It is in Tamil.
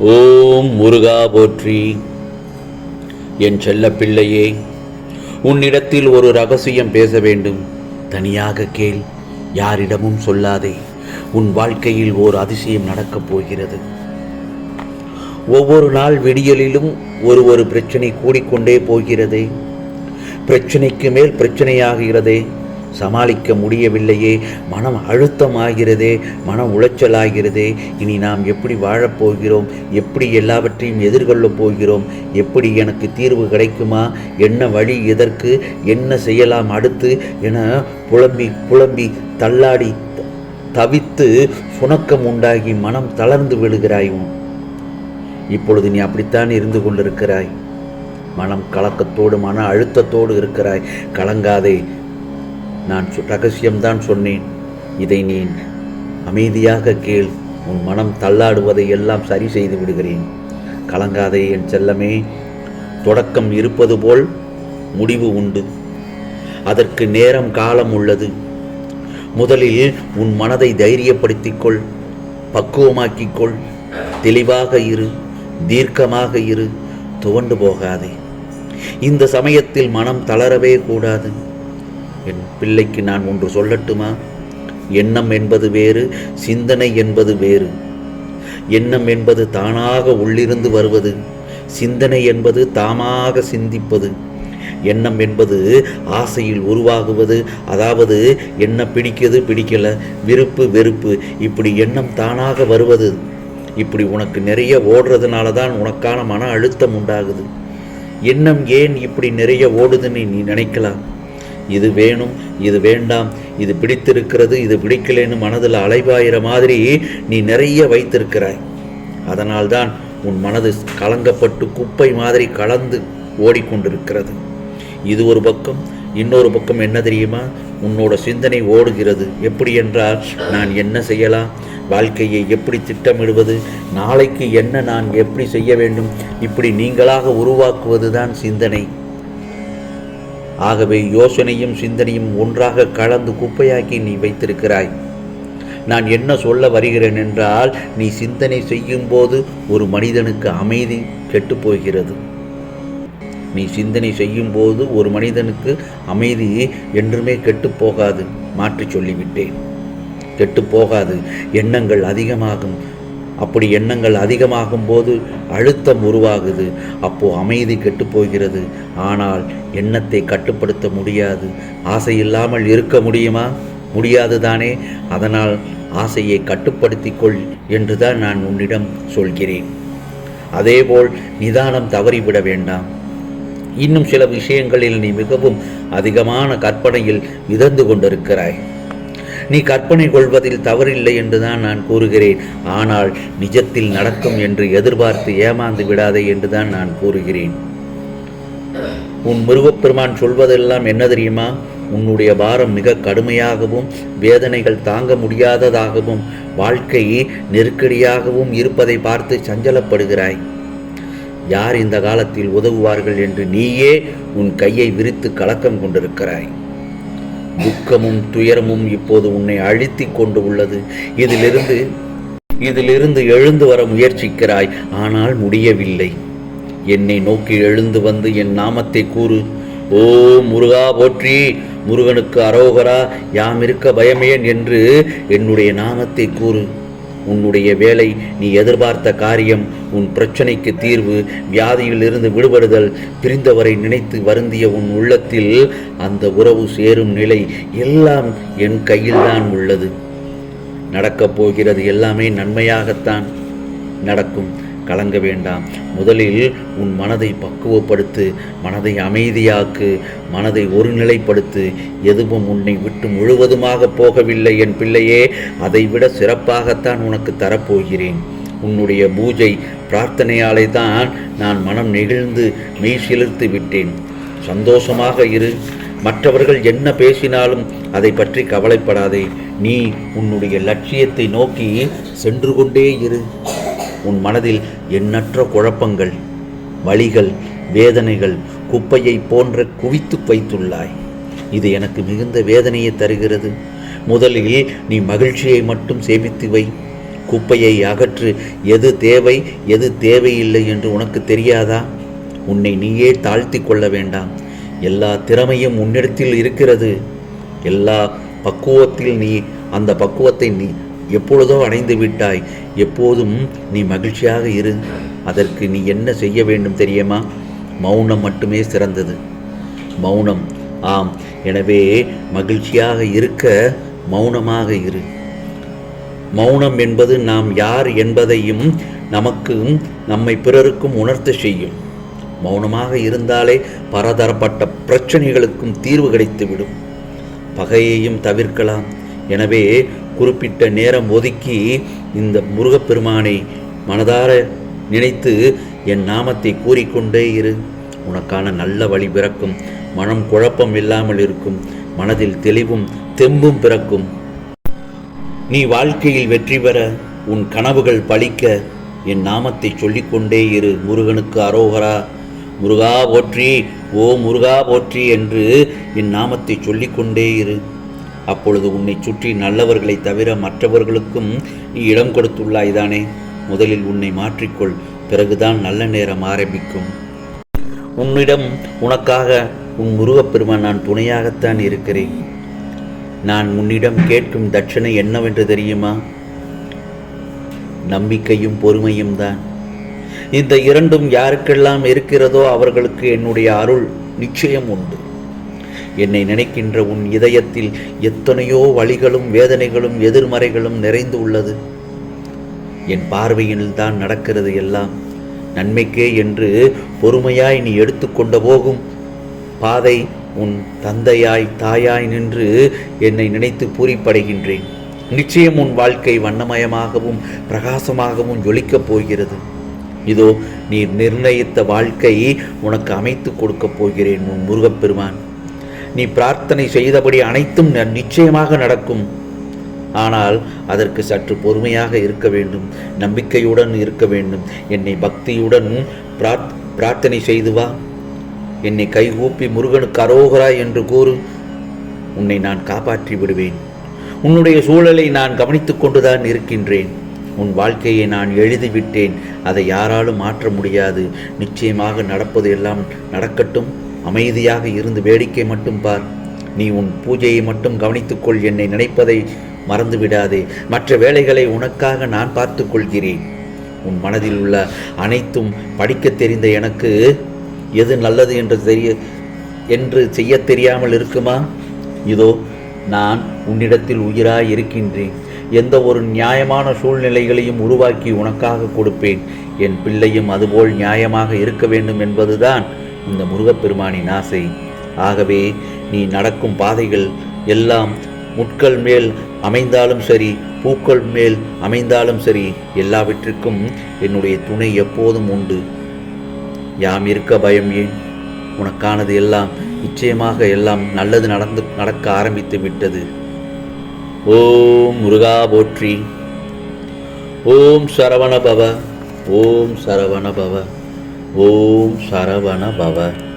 ஓம் முருகா போற்றி. என் செல்ல பிள்ளையே உன்னிடத்தில் ஒரு ரகசியம் பேச வேண்டும். தனியாக கேள் யாரிடமும் சொல்லாதே. உன் வாழ்க்கையில் ஓர் அதிசயம் நடக்கப் போகிறது. ஒவ்வொரு நாள் விடியலிலும் ஒரு ஒரு பிரச்சனை கூடிக்கொண்டே போகிறதே. பிரச்சனைக்கு மேல் பிரச்சனையாகிறதே சமாளிக்க முடியவில்லையே. மனம் அழுத்தமாகிறதே மன உளைச்சலாகிறதே. இனி நாம் எப்படி வாழப்போகிறோம் எப்படி எல்லாவற்றையும் எதிர்கொள்ளப் போகிறோம்? எப்படி எனக்கு தீர்வு கிடைக்குமா? என்ன வழி எதற்கு? என்ன செய்யலாம் அடுத்து? என புலம்பி புலம்பி தள்ளாடி தவித்து சுணக்கம் உண்டாகி மனம் தளர்ந்து விடுகிறாய் இப்பொழுது நீ அப்படித்தான் இருந்து கொண்டிருக்கிறாய். மனம் கலக்கத்தோடு மன அழுத்தத்தோடு இருக்கிறாய். கலங்காதே. நான் ரகசியம்தான் சொன்னேன். இதை நீ அமைதியாக கேள். உன் மனம் தள்ளாடுவதை எல்லாம் சரி செய்து விடுகிறேன். கலங்காதே என் செல்லமே. தொடக்கம் இருப்பது போல் முடிவு உண்டு. அதற்கு நேரம் காலம் உள்ளது. முதலில் உன் மனதை தைரியப்படுத்திக் கொள். கொள். தெளிவாக இரு. தீர்க்கமாக இரு. துவண்டு போகாதே. இந்த சமயத்தில் மனம் தளரவே கூடாது. என் பிள்ளைக்கு நான் ஒன்று சொல்லட்டுமா? எண்ணம் என்பது வேறு சிந்தனை என்பது வேறு. எண்ணம் என்பது தானாக உள்ளிருந்து வருவது சிந்தனை என்பது தாமாக சிந்திப்பது. எண்ணம் என்பது ஆசையில் உருவாகுவது அதாவது என்ன பிடிக்கிறது பிடிக்கல விருப்பு வெறுப்பு இப்படி எண்ணம் தானாக வருவது. இப்படி உனக்கு நிறைய ஓடுறதுனால தான் உனக்கான மன அழுத்தம் உண்டாகுது. எண்ணம் ஏன் இப்படி நிறைய ஓடுதுன்னு நீ நினைக்கலாம்? இது வேணும் இது வேண்டாம் இது பிடித்திருக்கிறது இது பிடிக்கலைன்னு மனதில் அலைபாயிற மாதிரி நீ நிறைய வைத்திருக்கிறாய். அதனால்தான் உன் மனது கலங்கப்பட்டு குப்பை மாதிரி கலந்து ஓடிக்கொண்டிருக்கிறது. இது ஒரு பக்கம் இன்னொரு பக்கம் என்ன தெரியுமா? உன்னோட சிந்தனை ஓடுகிறது. எப்படி என்றால் நான் என்ன செய்யலாம்? வாழ்க்கையை எப்படி திட்டமிடுவது? நாளைக்கு என்ன நான் எப்படி செய்ய வேண்டும்? இப்படி நீங்களாக உருவாக்குவது தான் சிந்தனை. ஆகவே யோசனையும் சிந்தனையும் ஒன்றாக கலந்து குப்பையாக்கி நீ வைத்திருக்கிறாய். நான் என்ன சொல்ல வருகிறேன் என்றால் நீ சிந்தனை செய்யும் போது ஒரு மனிதனுக்கு அமைதி கெட்டுப் போகிறது நீ சிந்தனை செய்யும் போது ஒரு மனிதனுக்கு அமைதி என்றுமே கெட்டுப் போகாது மாற்றி சொல்லிவிட்டேன். கெட்டுப் போகாது எண்ணங்கள் அதிகமாகும் அப்படி எண்ணங்கள் அதிகமாகும் போது அழுத்தம் உருவாகுது. அப்போ அமைதி கெட்டுப்போகிறது. ஆனால் எண்ணத்தை கட்டுப்படுத்த முடியாது. ஆசை இல்லாமல் இருக்க முடியுமா? முடியாது தானே. அதனால் ஆசையை கட்டுப்படுத்திக் கொள் என்றுதான் நான் உன்னிடம் சொல்கிறேன். அதேபோல் நிதானம் தவறிவிட வேண்டாம். இன்னும் சில விஷயங்களில் நீ மிகவும் அதிகமான கற்பனையில் மிதந்து கொண்டிருக்கிறாய். நீ கற்பனை கொள்வதில் தவறில்லை என்றுதான் நான் கூறுகிறேன். ஆனால் நிஜத்தில் நடக்கும் என்று எதிர்பார்த்து ஏமாந்து விடாதே என்றுதான் நான் கூறுகிறேன். உன் முருகப்பெருமான் சொல்வதெல்லாம் என்ன தெரியுமா? உன்னுடைய பாரம் மிக கடுமையாகவும் வேதனைகள் தாங்க முடியாததாகவும் வாழ்க்கை நெருக்கடியாகவும் இருப்பதை பார்த்து சஞ்சலப்படுகிறாய். யார் இந்த காலத்தில் உதவுவார்கள் என்று நீயே உன் கையை விரித்து கலக்கம் கொண்டிருக்கிறாய். துக்கமும் துயரமும் இப்போது உன்னை அழுத்திக் கொண்டு உள்ளது. இதிலிருந்து இதிலிருந்து எழுந்து வர முயற்சிக்கிறாய் ஆனால் முடியவில்லை. என்னை நோக்கி எழுந்து வந்து என் நாமத்தை கூறு. ஓ முருகா போற்றி! முருகனுக்கு அரோகரா யாம் இருக்க பயமேன் என்று என்னுடைய நாமத்தை கூறு. உன்னுடைய வேலை நீ எதிர்பார்த்த காரியம் உன் பிரச்சனைக்கு தீர்வு வியாதியிலிருந்து விடுபடுதல் பிரிந்தவரை நினைத்து வருந்திய உன் உள்ளத்தில் அந்த உறவு சேரும் நிலை எல்லாம் என் கையில்தான் உள்ளது. நடக்கப் போகிறது எல்லாமே நன்மையாகத்தான் நடக்கும். கலங்க வேண்டாம். முதலில் உன் மனதை பக்குவப்படுத்து மனதை அமைதியாக்கு மனதை ஒருநிலைப்படுத்து. எதுவும் உன்னை விட்டு முழுவதுமாக போகவில்லை என் பிள்ளையே அதைவிட சிறப்பாகத்தான் உனக்கு தரப்போகிறேன். உன்னுடைய பூஜை பிரார்த்தனையாலே தான் நான் மனம் நெகிழ்ந்து மெய் சிலிர்த்து விட்டேன். சந்தோஷமாக இரு. மற்றவர்கள் என்ன பேசினாலும் அதை பற்றி கவலைப்படாதே. நீ உன்னுடைய லட்சியத்தை நோக்கி சென்று கொண்டே இரு. உன் மனதில் எண்ணற்ற குழப்பங்கள் வலிகள் வேதனைகள் குப்பையை போன்ற குவித்து வைத்துள்ளாய். இது எனக்கு மிகுந்த வேதனையை தருகிறது. முதலில் நீ மகிழ்ச்சியை மட்டும் சேமித்து வை. குப்பையை அகற்று எது தேவை எது தேவையில்லை என்று உனக்கு தெரியாதா? உன்னை நீயே தாழ்த்தி கொள்ள வேண்டாம். எல்லா திறமையும் உன்னிடத்தில் இருக்கிறது. எல்லா பக்குவத்தில் நீ அந்த பக்குவத்தை நீ எப்பொழுதோ அடைந்து விட்டாய் எப்போதும் நீ மகிழ்ச்சியாக இரு. அதற்கு நீ என்ன செய்ய வேண்டும் தெரியுமா? மௌனம் மட்டுமே சிறந்தது. மௌனம் ஆம் எனவே மகிழ்ச்சியாக இருக்க மௌனமாக இரு. மௌனம் என்பது நாம் யார் என்பதையும் நமக்கும் நம்மை பிறருக்கும் உணர்த்து செய்யும். மௌனமாக இருந்தாலே பலதரப்பட்ட பிரச்சனைகளுக்கும் தீர்வு கிடைத்துவிடும். பகையையும் தவிர்க்கலாம். எனவே குறிப்பிட்ட நேரம் ஒதுக்கி இந்த முருகப்பெருமானை மனதார நினைத்து என் நாமத்தை கூறிக்கொண்டே இரு. உனக்கான நல்ல வழி பிறக்கும். மனம் குழப்பம் இல்லாமல் இருக்கும். மனதில் தெளிவும் தெம்பும் பிறக்கும். நீ வாழ்க்கையில் வெற்றி பெற உன் கனவுகள் பழிக்க என் நாமத்தை சொல்லிக்கொண்டே இரு முருகனுக்கு அரோகரா. முருகா போற்றி ஓ முருகா போற்றி என்று என் நாமத்தை சொல்லிக்கொண்டே இரு. அப்பொழுது உன்னை சுற்றி நல்லவர்களை தவிர மற்றவர்களுக்கும் நீ இடம் கொடுத்துள்ளாய்தானே? முதலில் உன்னை மாற்றிக்கொள் பிறகுதான் நல்ல நேரம் ஆரம்பிக்கும். உன்னிடம் உனக்காக உன் முருகப்பெருமான் நான் துணையாகத்தான் இருக்கிறேன். நான் உன்னிடம் கேட்கும் தட்சணை என்னவென்று தெரியுமா? நம்பிக்கையும் பொறுமையும் தான். இந்த இரண்டும் யாருக்கெல்லாம் இருக்கிறதோ அவர்களுக்கு என்னுடைய அருள் நிச்சயம் உண்டு. என்னை நினைக்கின்ற உன் இதயத்தில் எத்தனையோ வழிகளும் வேதனைகளும் எதிர்மறைகளும் நிறைந்து உள்ளது. என் பார்வையில் தான் நடக்கிறது எல்லாம். நன்மைக்கே என்று பொறுமையாய் நீ எடுத்துக்கொண்ட போகும். பாதை உன் தந்தையாய் தாயாய் நின்று என்னை நினைத்து பூரிப்படைகின்றேன். நிச்சயம் உன் வாழ்க்கை வண்ணமயமாகவும் பிரகாசமாகவும் ஜொலிக்கப் போகிறது. இதோ நீ நிர்ணயித்த வாழ்க்கை உனக்கு அமைத்து கொடுக்கப் போகிறேன் உன் முருகப்பெருமான். நீ பிரார்த்தனை செய்தபடி அனைத்தும் நிச்சயமாக நடக்கும். ஆனால் அதற்கு சற்று பொறுமையாக இருக்க வேண்டும். நம்பிக்கையுடன் இருக்க வேண்டும். என்னை பக்தியுடன் பிரார்த் பிரார்த்தனை செய்து வா. என்னை கைகூப்பி முருகனுக்கு அரோகரா என்று கூறு. உன்னை நான் காப்பாற்றி விடுவேன். உன்னுடைய சூழலை நான் கவனித்துக் கொண்டுதான் இருக்கின்றேன். உன் வாழ்க்கையை நான் எழுதிவிட்டேன் அதை யாராலும் மாற்ற முடியாது. நிச்சயமாக நடப்பது எல்லாம் நடக்கட்டும். அமைதியாக இருந்து வேடிக்கை மட்டும் பார். நீ உன் பூஜையை மட்டும் கவனித்துக்கொள். என்னை நினைப்பதை மறந்து விடாதே மற்ற வேலைகளை உனக்காக நான் பார்த்து கொள்கிறேன். உன் மனதில் உள்ள அனைத்தும் படிக்கத் தெரிந்த எனக்கு எது நல்லது என்று தெரிய என்று செய்யத் தெரியாமல் இருக்குமா? இதோ நான் உன்னிடத்தில் உயிராய் இருக்கின்றேன். எந்த ஒரு நியாயமான சூழ்நிலைகளையும் உருவாக்கி உனக்காக கொடுப்பேன். என் பிள்ளையும் அதுபோல் நியாயமாக இருக்க வேண்டும் என்பதுதான் இந்த முருகப்பெருமானின் ஆசை. ஆகவே நீ நடக்கும் பாதைகள் எல்லாம் முட்கள் மேல் அமைந்தாலும் சரி பூக்கள் மேல் அமைந்தாலும் சரி எல்லாவற்றிற்கும் என்னுடைய துணை எப்போதும் உண்டு. யாம் இருக்க பயம் ஏன்? உனக்கானது எல்லாம் நிச்சயமாக எல்லாம் நல்லது நடந்து நடக்க ஆரம்பித்து விட்டது. ஓம் முருகா போற்றி. ஓம் சரவண பவ. ஓம் சரவண பவ. ஓம் சரவண பவ.